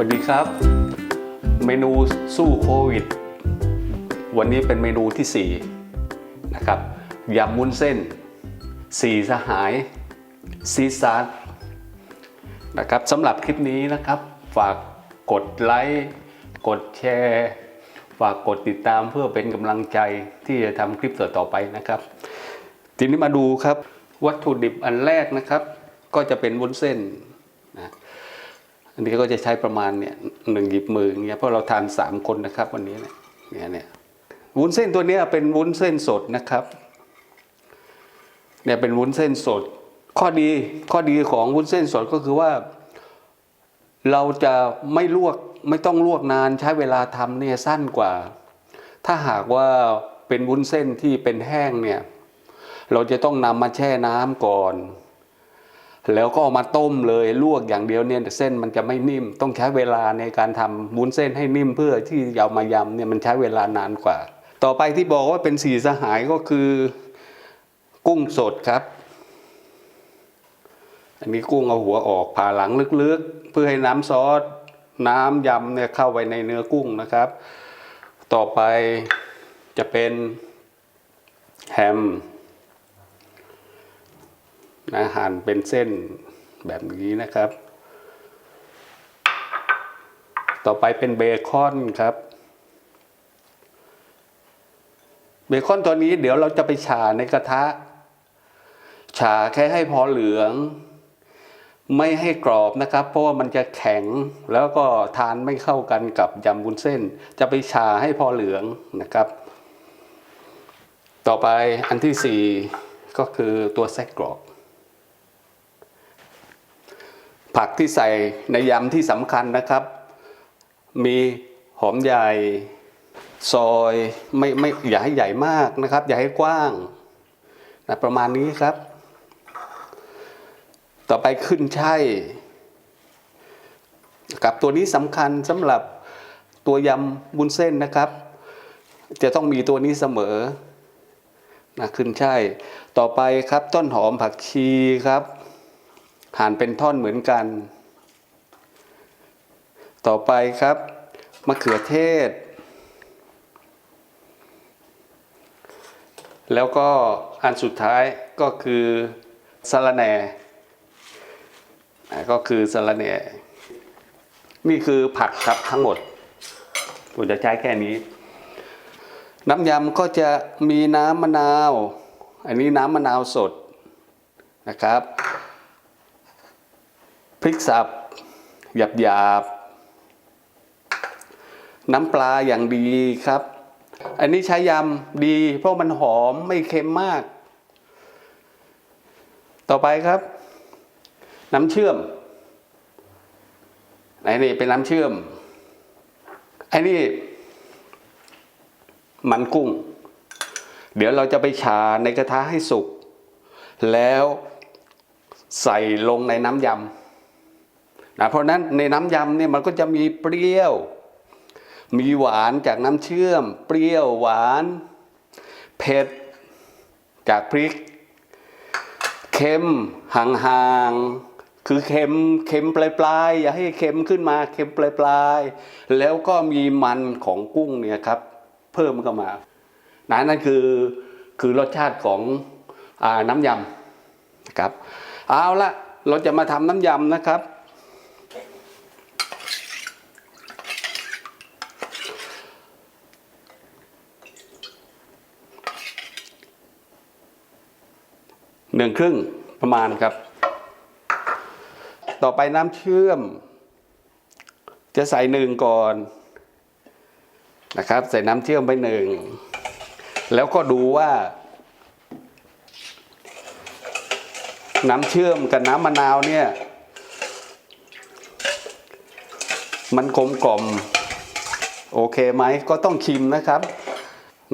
สวัสดีครับ เมนูสู้โควิด วันนี้เป็นเมนูที่ 4 นะครับยำมุ้นเส้นสีสหายซีซาร์นะครับสำหรับคลิปนี้นะครับ ฝากกดไลค์กดแชร์ ฝากกดติดตามเพื่อเป็นกำลังใจที่จะทำคลิปต่อๆไปนะครับทีนี้มาดูครับ วัตถุดิบอันแรกนะครับ ก็จะเป็นวุ้นเส้น อันนี้ก็จะใช้ประมาณเนี่ยหนึ่งหยิบมือเงี้ยเพราะเราทานสามคนนะครับวันนี้เนี่ยเนี่ยเนี่ยวุ้นเส้นตัวเนี้ยเป็นวุ้นเส้นสดนะครับเนี่ยเป็นวุ้นเส้นสด ข้อดีข้อดีของวุ้นเส้นสดก็คือว่า เราจะไม่ลวกไม่ต้องลวกนานใช้เวลาทำเนี่ยสั้นกว่า ถ้าหากว่าเป็นวุ้นเส้นที่เป็นแห้งเนี่ยเราจะต้องนำมาแช่น้ำก่อน แล้วก็เอามาต้มเลยลวกอย่างเดียวเนี่ยเส้นมันจะไม่นิ่ม ต้องใช้เวลาในการทำวุ้นเส้นให้นิ่มเพื่อที่จะเอามายำเนี่ยมันใช้เวลานานกว่า ต่อไปที่บอกว่าเป็นสีสหายก็คือ กุ้งสดครับ อันนี้กุ้งเอาหัวออกผ่าหลังลึกๆ เพื่อให้น้ำซอสน้ำยำเนี่ยเข้าไปในเนื้อกุ้งนะครับ ต่อไปจะเป็นแฮม นะหั่นเป็นเส้นแบบนี้นะครับ ต่อไปเป็นเบคอนครับ เบคอนตัวนี้เดี๋ยวเราจะไปฉาในกระทะ ฉาแค่ให้พอเหลือง ไม่ให้กรอบนะครับ เพราะว่ามันจะแข็งแล้วก็ทานไม่เข้ากันกับยำวุ้นเส้น จะไปฉาให้พอเหลืองนะครับ ต่อไปอันที่สี่ก็คือตัวไส้กรอก ผักที่ใส่ในยำที่สำคัญนะครับ มีหอมใหญ่ ซอยไม่ไม่อย่าให้ใหญ่มากนะครับ อย่าให้กว้างนะประมาณนี้ครับ ต่อไปขึ้นช่ายกับตัวนี้สำคัญสำหรับตัวยำบุญเส้นนะครับ จะต้องมีตัวนี้เสมอนะขึ้นช่ายต่อไปครับต้นหอมผักชีครับ หั่นเป็นท่อนเหมือนกัน ต่อไปครับมะเขือเทศ แล้วก็อันสุดท้ายก็คือสะระแหน่ก็คือสะระแหน่นี่คือผักครับทั้งหมดผมจะใช้แค่นี้ น้ำยำก็จะมีน้ำมะนาว อันนี้น้ำมะนาวสดนะครับ พริกสับหยาบหยาบๆน้ำปลาอย่างดีครับ อันนี้ใช้ยำดี เพราะมันหอมไม่เค็มมาก ต่อไปครับ น้ำเชื่อมไหนนี่เป็นน้ำเชื่อมไอ้นี่มันกุ้ง เดี๋ยวเราจะไปฉาในกระทะให้สุก แล้วใส่ลงในน้ำยำ นะเพราะนั้นในน้ำยำเนี่ยมันก็จะมีเปรี้ยว มีหวานจากน้ำเชื่อม เปรี้ยวหวาน เผ็ด จากพริก เค็มห่างๆคือเค็มเค็มปลายๆอย่าให้เค็มขึ้นมาเค็มปลายๆแล้วก็มีมันของกุ้งเนี่ยครับ เพิ่มเข้ามานะนั่นคือคือรสชาติของอน้ำยำนะครับเอาละเราจะมาทำน้ำยำนะครับ หนึ่งครึ่งประมาณครับ ต่อไปน้ำเชื่อม จะใส่หนึ่งก่อนนะครับ ใส่น้ำเชื่อมไปหนึ่งแล้วก็ดูว่า น้ำเชื่อมกับน้ำมะนาวเนี่ย มันกลมกล่อมโอเคไหมก็ต้องชิมนะครับ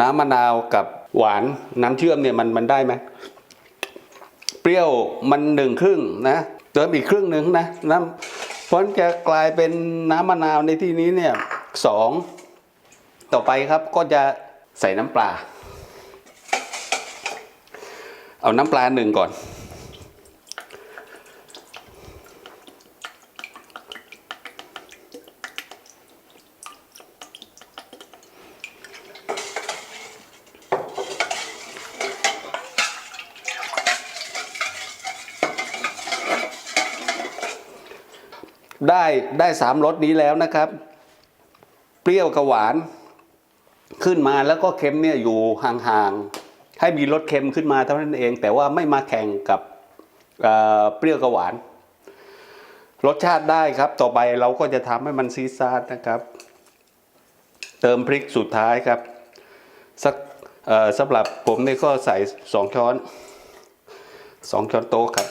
น้ำมะนาวกับหวานน้ำเชื่อมเนี่ยมันมันได้ไหม เปรี้ยวมันหนึ่งครึ่งนะเติมอีกครึ่งหนึ่งนะน้ำเพราะจะกลายเป็นน้ำมะนาวในที่นี้เนี่ยสองต่อไปครับก็จะใส่น้ำปลา เอาน้ำปลาหนึ่งก่อนน ได้ได้สามรสนี้แล้วนะครับ เปรี้ยวกับหวานขึ้นมาแล้วก็เค็มเนี่ยอยู่ห่างๆให้มีรสเค็มขึ้นมาเท่านั้นเอง แต่ว่าไม่มาแข่งกับเอ่อเปรี้ยวกับหวาน รสชาติได้ครับ ต่อไปเราก็จะทำให้มันซีซาดนะครับ เติมพริกสุดท้ายครับสักเอ่อสำหรับผมเนี่ยก็ใส่สองช้อนสองช้อนโต๊ะครับ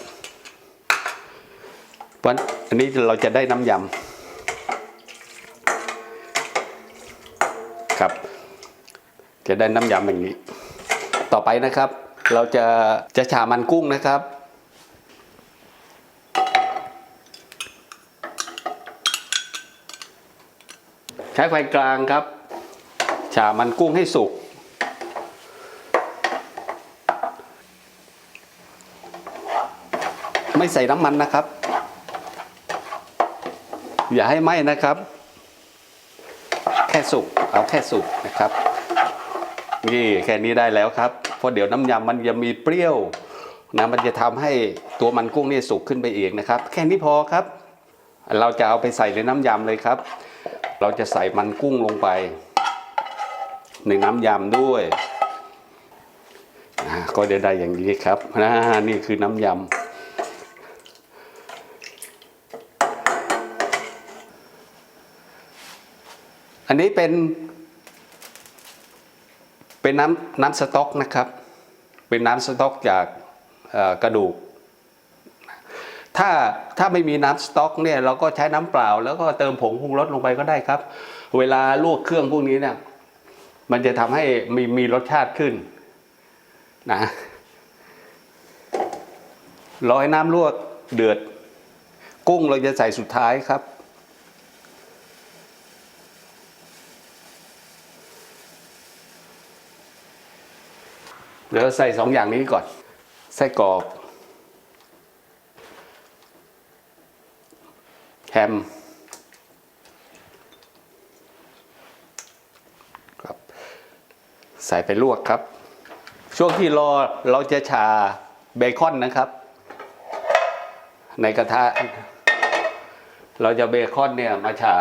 วันอันนี้เราจะได้น้ำยำครับ จะได้น้ำยำอย่างนี้ ต่อไปนะครับ เราจะจะฉามันกุ้งนะครับใช้ไฟกลางครับฉามันกุ้งให้สุกไม่ใส่น้ำมันนะครับ อย่าให้ไหม้นะครับ แค่สุกเอาแค่สุกนะครับนี่แค่นี้ได้แล้วครับเพราะเดี๋ยวน้ำยำมันจะมีเปรี้ยวนะมันจะทำให้ตัวมันกุ้งนี่สุกขึ้นไปอีกนะครับ แค่นี้พอครับ เราจะเอาไปใส่ในน้ำยำเลยครับ เราจะใส่มันกุ้งลงไปในน้ำยำด้วยก็ได้อย่างนี้ครับนะนี่คือน้ำยำ อันนี้เป็น เป็นน้ำน้ำสต๊อกนะครับ เป็นน้ำสต๊อกจากกระดูก ถ้าถ้าไม่มีน้ำสต๊อกเนี่ยเราก็ใช้น้ำเปล่า แล้วก็เติมผงปรุงรสลงไปก็ได้ครับ เวลาลวกเครื่องพวกนี้เนี่ยมันจะทำให้มีมีรสชาติขึ้นนะรอให้น้ำลวกเดือด กุ้งเราจะใส่สุดท้ายครับ เดี๋ยวใส่สองอย่างนี้ก่อน ไส้กรอกแฮมครับ ใส่ไปลวกครับ ช่วงที่รอเราจะชาเบคอนนะครับ ในกระทะ เราจะเบคอนเนี่ยมาชา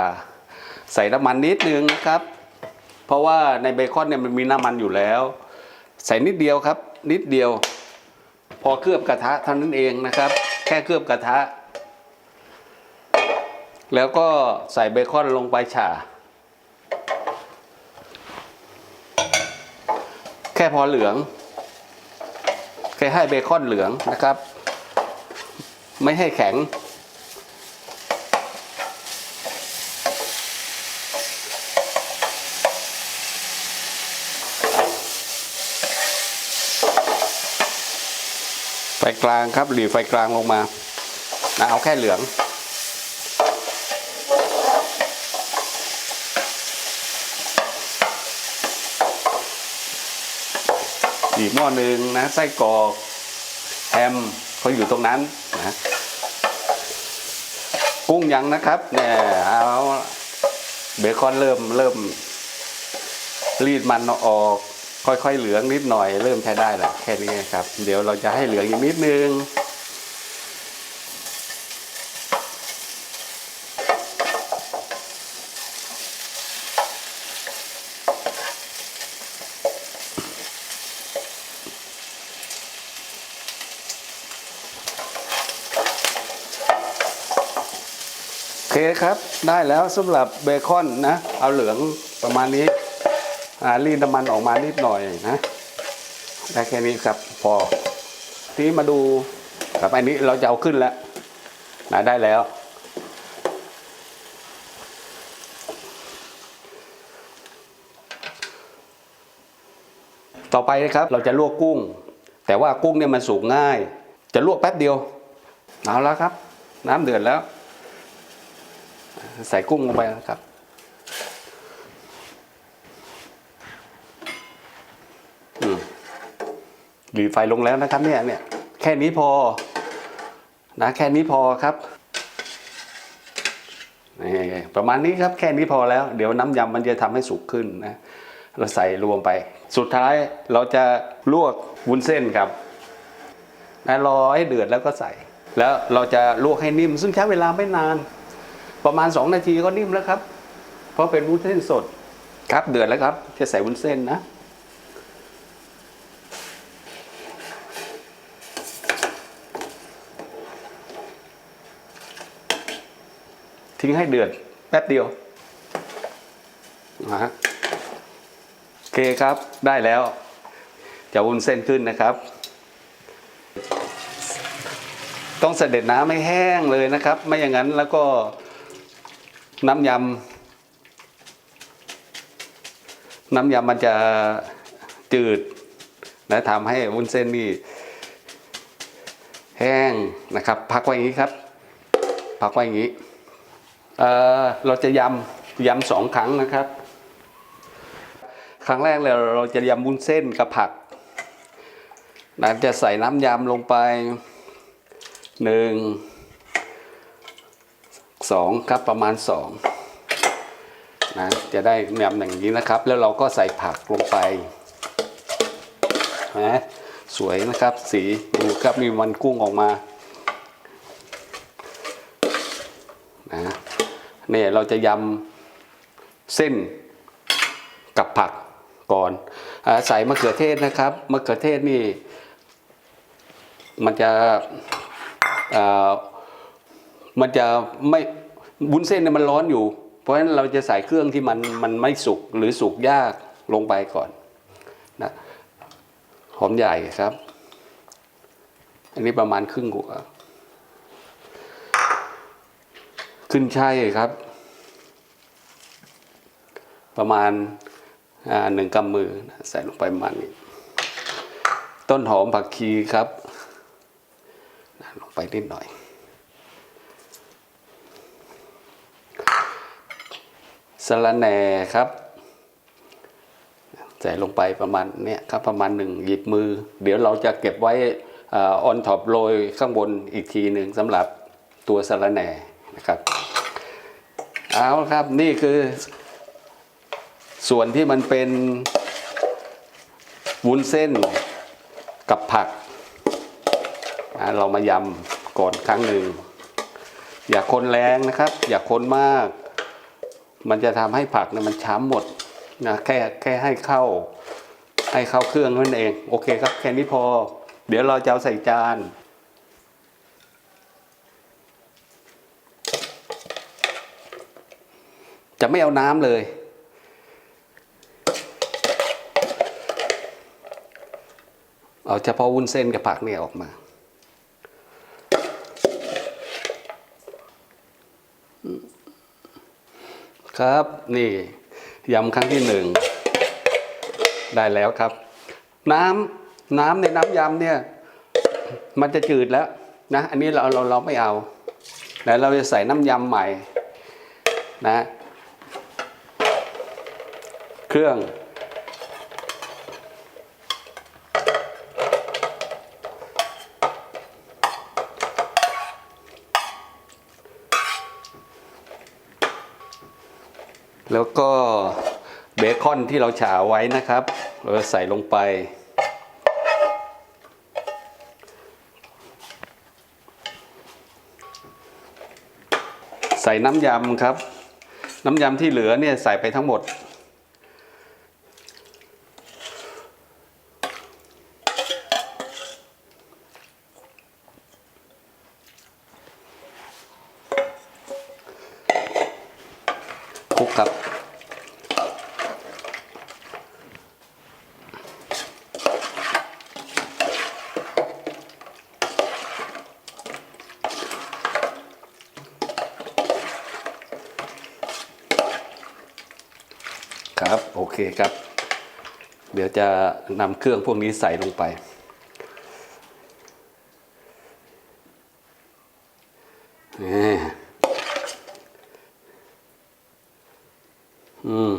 ใส่น้ำมันนิดนึงนะครับ เพราะว่าในเบคอนเนี่ยมันมีน้ำมันอยู่แล้ว ใส่นิดเดียวครับ นิดเดียว พอเคลือบกระทะเท่านั้นเองนะครับ แค่เคลือบกระทะ แล้วก็ใส่เบคอนลงไปฉ่าแค่พอเหลือง แค่ให้เบคอนเหลืองนะครับ ไม่ให้แข็ง ลางครับ หลีไฟกลางลงมานะเอาแค่เหลือง อีกหม้อหนึ่งนะไส้กรอกแฮมเขาอยู่ตรงนั้นนะกุ้งยังนะครับเนี่ยเอาเบคอนเริ่มเริ่มรีดมันออก ค่อยๆเหลืองนิดหน่อยเริ่มใช้ได้แล้วแค่นี้ครับ เดี๋ยวเราจะให้เหลืองอีกนิดนึงโอเคครับ ได้แล้วสำหรับเบคอนนะ เอาเหลืองประมาณนี้ รีดน้ำมันออกมานิดหน่อยนะได้แค่นี้ครับพอทีมาดูครับอันนี้เราจะเอาขึ้นแล้วนะได้แล้ว ต่อไปนะครับเราจะลวกกุ้ง แต่ว่ากุ้งเนี่ยมันสุกง่าย จะลวกแป๊บเดียวเอาแล้วครับ น้ำเดือดแล้ว ใส่กุ้งลงไปครับ อืม หลีไฟลงแล้วนะครับเนี่ยเนี่ยแค่นี้พอนะแค่นี้พอครับนี่ประมาณนี้ครับแค่นี้พอแล้ว เดี๋ยวน้ำยำมันจะทำให้สุกขึ้นนะเราใส่รวมไป สุดท้ายเราจะลวกวุ้นเส้นครับนะรอให้เดือดแล้วก็ใส่ แล้วเราจะลวกให้นิ่ม ซึ่งใช้เวลาไม่นาน ประมาณ 2 นาทีก็นิ่มแล้วครับ เพราะเป็นวุ้นเส้นสดครับเดือดแล้วครับจะใส่วุ้นเส้นนะ ทิ้งให้เดือดแป๊บเดียวนะฮะโอเคครับได้แล้วจะวุ้นเส้นขึ้นนะครับ ต้องเสด็จน้ำไม่แห้งเลยนะครับ ไม่อย่างนั้นแล้วก็น้ำยำน้ำยำมันจะจืดและทำให้วุ้นเส้นนี่แห้งนะครับ พักไว้อย่างนี้ครับ พักไว้อย่างนี้ เอ่อเราจะยำยำสองครั้งนะครับ ครั้งแรกเลยเราจะยำวุ้นเส้นกับผักนะจะใส่น้ำยำลงไปหนึ่งสองครับประมาณสองนะจะได้แนมอย่างนี้นะครับ แล้วเราก็ใส่ผักลงไปนะสวยนะครับ สีดูครับมีมันกุ้งออกมานะ เนี่ยเราจะยำเส้นกับผักก่อนอาใส่มะเขือเทศนะครับมะเขือเทศนี่ มันจะมันจะไม่บุ้นเส้นเนี่ยมันร้อนอยู่ เพราะฉะนั้นเราจะใส่เครื่องที่มันมันไม่สุกหรือสุกยากลงไปก่อนนะหอมใหญ่ครับ อันนี้ประมาณครึ่งหัว ขึ้นช่ายครับ ประมาณหนึ่งกำมือใส่ลงไปประมาณนี้ต้นหอมผักชีครับลงไปนิดหน่อยสะระแหน่ครับ ใส่ลงไปประมาณเนี้ยครับประมาณหนึ่งหยิบมือ เดี๋ยวเราจะเก็บไว้ออนท็อปโรยข้างบนอีกทีหนึ่งสำหรับตัวสะระแหน่นะครับ เอาครับนี่คือ ส่วนที่มันเป็นวุ้นเส้นกับผัก เรามายำก่อนครั้งหนึ่ง อย่าคนแรงนะครับ อย่าคนมาก มันจะทำให้ผักเนี่ยมันช้ำหมดนะแค่แค่ให้เข้า ให้เข้าเครื่องนั่นเอง โอเคครับแค่นี้พอ เดี๋ยวเราจะเอาใส่จาน จะ ไม่เอาน้ำเลย เอาเฉพาะวุ้นเส้นกับผักเนี่ยออกมาครับนี่ยำครั้งที่หนึ่งได้แล้วครับ น้ำน้ำในน้ำยำเนี่ย มันจะจืดแล้วนะอันนี้เราเราเราไม่เอาแล้วเราจะใส่น้ำยำใหม่นะ เครื่อง แล้วก็เบคอนที่เราฉาไว้นะครับ เราใส่ลงไปใส่น้ำยำครับ น้ำยำที่เหลือเนี่ยใส่ไปทั้งหมด ครับโอเคครับ เดี๋ยวจะนำเครื่องพวกนี้ใส่ลงไป นี่อืม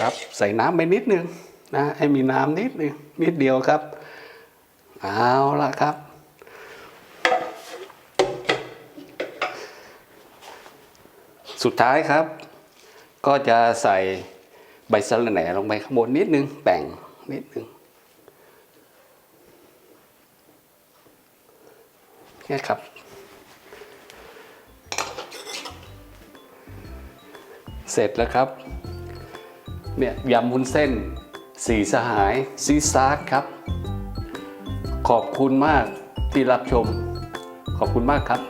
ครับใส่น้ำไปนิดนึงนะให้มีน้ำนิดนึงนิดเดียวครับ เอาละครับ สุดท้ายครับ ก็จะใส่ใบสะระแหน่ลงไปข้างบนนิดนึงแต่งนิดนึงนี่ครับ เสร็จแล้วครับ เนี่ยยำวุ้นเส้น สีสหายซีซาร์ครับ ขอบคุณมากที่รับชม ขอบคุณมากครับ